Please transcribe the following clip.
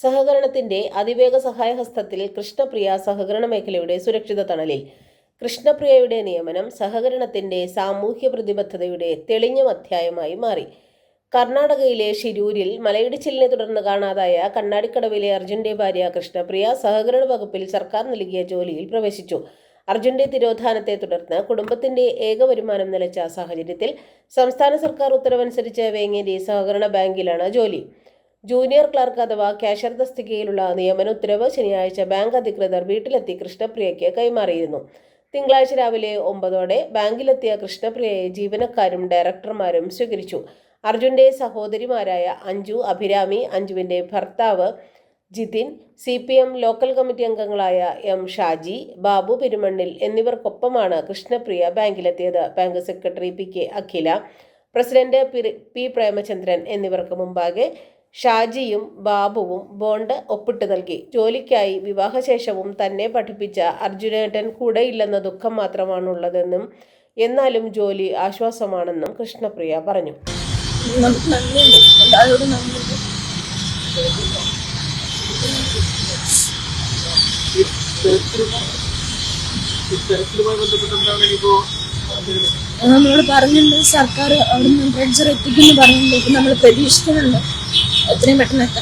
സഹകരണത്തിന്റെ അതിവേഗ സഹായഹസ്തത്തിൽ കൃഷ്ണപ്രിയ സഹകരണ മേഖലയുടെ സുരക്ഷിത തണലിൽ. കൃഷ്ണപ്രിയയുടെ നിയമനം സഹകരണത്തിന്റെ സാമൂഹ്യ പ്രതിബദ്ധതയുടെ തെളിഞ്ഞ അധ്യായമായി മാറി. കർണാടകയിലെ ഷിരൂരിൽ മലയിടിച്ചിലിനെ തുടർന്ന് കാണാതായ കണ്ണാടിക്കടവിലെ അർജുന്റെ ഭാര്യ കൃഷ്ണപ്രിയ സഹകരണ വകുപ്പിൽ സർക്കാർ നൽകിയ ജോലിയിൽ പ്രവേശിച്ചു. അർജുന്റെ തിരോധാനത്തെ തുടർന്ന് കുടുംബത്തിന്റെ ഏക വരുമാനം നിലച്ച സാഹചര്യത്തിൽ സംസ്ഥാന സർക്കാർ ഉത്തരവനുസരിച്ച് വേങ്ങേരി സഹകരണ ബാങ്കിലാണ് ജോലി. ജൂനിയർ ക്ലർക്ക് അഥവാ കാഷ്യർ തസ്തികയിലുള്ള നിയമന ഉത്തരവ് ശനിയാഴ്ച ബാങ്ക് അധികൃതർ വീട്ടിലെത്തി കൃഷ്ണപ്രിയയ്ക്ക് കൈമാറിയിരുന്നു. തിങ്കളാഴ്ച രാവിലെ ഒമ്പതോടെ ബാങ്കിലെത്തിയ കൃഷ്ണപ്രിയയെ ജീവനക്കാരും ഡയറക്ടർമാരും സ്വീകരിച്ചു. അർജുന്റെ സഹോദരിമാരായ അഞ്ജു അഭിരാമി അഞ്ജുവിന്റെ ഭർത്താവ് Jithin C P M local committee അംഗങ്ങളായ എം ഷാജി ബാബു പെരുമണ്ണിൽ എന്നിവർക്കൊപ്പമാണ് Krishnapriya ബാങ്കിലെത്തിയത്. Bank secretary P K Akhila president P- P Premachandran എന്നിവർക്ക് മുമ്പാകെ ഷാജിയും ബാബുവും ബോണ്ട് ഒപ്പിട്ട് നൽകി. ജോലിക്കായി വിവാഹശേഷവും തന്നെ പഠിപ്പിച്ച അർജുനേട്ടൻ കൂടെയില്ലെന്ന ദുഃഖം മാത്രമാണുള്ളതെന്നും എന്നാലും ജോലി ആശ്വാസമാണെന്നും കൃഷ്ണപ്രിയ പറഞ്ഞു. നമ്മൾ പറഞ്ഞിട്ടുണ്ട് സർക്കാർ അവിടുന്ന് ഡ്രഡ്ജർ എത്തിക്കുന്നു പറഞ്ഞിട്ടുണ്ട്. നമ്മൾ പ്രതീക്ഷിക്കുന്നുണ്ട്. వద్దునే పెట్టలేదు.